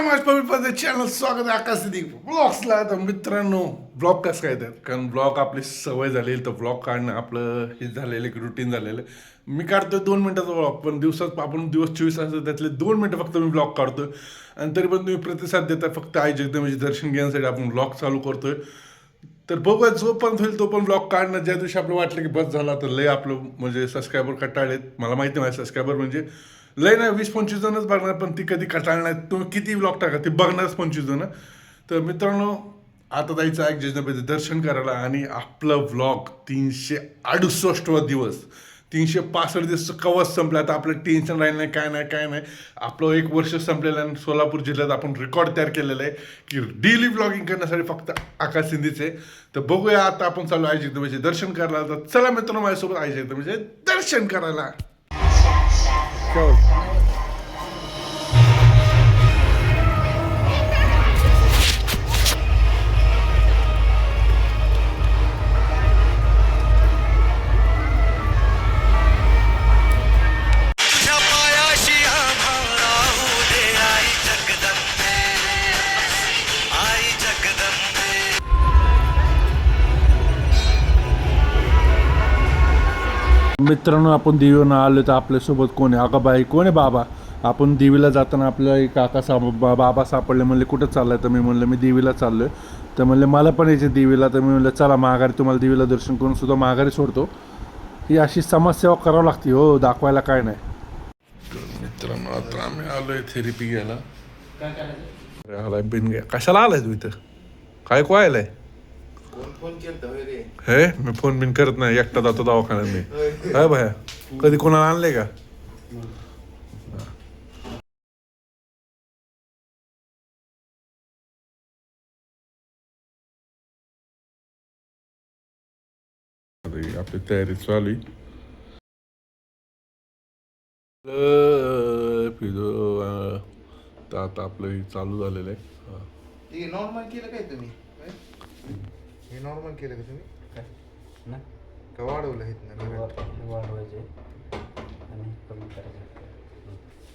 माझं चॅनल स्वागत आहे आकाश ब्लॉग्सला तर मित्रांनो ब्लॉग कसं काय येतात कारण ब्लॉग आपली सवय झालेली तर ब्लॉग काढणं आपलं हे झालेलं एक रुटीन झालेलं मी काढतोय दोन मिनटाचा ब्लॉग पण दिवसात आपण दिवस चोवीस तास त्यातले दोन मिनटं फक्त मी ब्लॉग काढतोय आणि तरी पण तुम्ही प्रतिसाद देता फक्त आई जगदंबेचे दर्शन घेण्यासाठी आपण ब्लॉग चालू करतोय तर बघूया जो पण होईल तो पण ब्लॉग काढणं ज्या दिवशी आपलं वाटलं की बस झाला तर लय आपलं म्हणजे सबस्क्रायबर कटाळेत मला माहिती नाही सबस्क्रायबर म्हणजे लय नाही वीस पंचवीस जणच बघणार पण ती कधी कटाळणार तुम्ही किती ब्लॉग टाका ती बघणारच पंचवीस जणं. तर मित्रांनो आता जायचं आहे जिजनाबाईचं दर्शन करायला आणि आपलं व्लॉग तीनशे अडुसष्टवा दिवस. तीनशे पासष्ट दिवस कवच संपलं आता आपलं टेन्शन राहिलं नाही काय नाही काय नाही. आपलं एक वर्ष संपलेलं आहे आणि सोलापूर जिल्ह्यात आपण रेकॉर्ड तयार केलेलं आहे की डेली ब्लॉगिंग करण्यासाठी फक्त आकाश सिंधीचे तर बघूया आता आपण चालू आई जगदंबेचे दर्शन करायला. तर चला मित्रांनो माझ्यासोबत आई जगदंबेचे दर्शन करायला. shows. मित्रांनो आपण देवीनं आलो तर आपल्यासोबत कोण आहे? अगं बाई कोण आहे बाबा? आपण देवीला जाताना आपल्या एक काका सा बा- बाबा सापडले म्हणले कुठं चाललाय? तर मी म्हणलं मी देवीला चाललो आहे तर म्हणले मला पण यायचे देवीला. तर मी म्हणलं चला माघारी तुम्हाला देवीला दर्शन करून सुद्धा माघारी सोडतो. ही अशी समाजसेवा करावं लागते हो दाखवायला काय नाही. मित्रांनो आता आम्ही आलोय थेरपी घ्यायला. आलाय बिन कशाला आलाय तू इथं? काय कोयलाय हे? मी फोन बिन करत नाही एकटा जातो दवाखान्यात मी. काय भया कधी कोणाला आणले का? आपली तयारी चालू आहे. आता आपलं हे चालू झालेलं आहे. नॉर्मल केलं काय तुम्ही? नॉर्मल केलं का तुम्ही? काय? ना. का वाढवलं हे ना वाढवायचे. आणि कमी करायचे.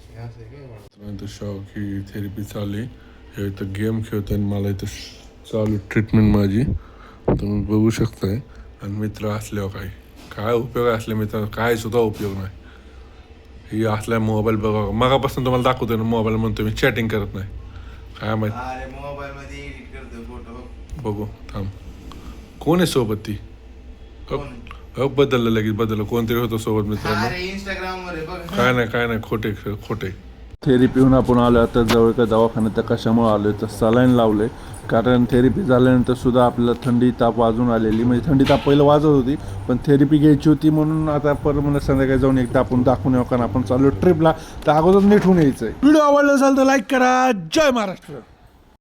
हे असं आहे काय वाढवलं त्यानंतर शॉक ही थेरपी चालू आहे. हे इथं गेम खेळतोय आणि मला इथं चालू ट्रीटमेंट माझी. तुम्ही बघू शकताय. आणि मित्र असल्यावर काय? काय उपयोग असले मित्र काय सुद्धा उपयोग नाही. ही असल्या मोबाईल बघा. मगापासून तुम्हाला दाखवतोय ना मोबाईल म्हणतो मी चॅटिंग करत नाही. काय माहीत? अरे मोबाईल मध्ये एडिट करतो फोटो बघू थांब. कोण आहे सोबत ती हो हो, बदललं लगेच बदललं. कोणतरी होतं सोबत मित्रांनो. अरे इंस्टाग्राम वर आहे बघ. काय नाही काय नाही खोटे खोटे. थेरपीहून आपण आलो आता जवळ का दवाखान्यात तर कशामुळे आलो तर सलाईन लावले कारण थेरपी झाल्यानंतर सुद्धा आपल्याला थंडी ताप वाजून आलेली. म्हणजे थंडी ताप पहिलं वाजत होती पण थेरपी घ्यायची होती म्हणून आता परत म्हणलं संध्याकाळी जाऊन एकदा आपण दाखवून येऊ कारण आपण चालू ट्रिपला तर अगोदर नीट होऊन यायचं व्हिडिओ आवडला असेल तर लाईक करा. जय महाराष्ट्र.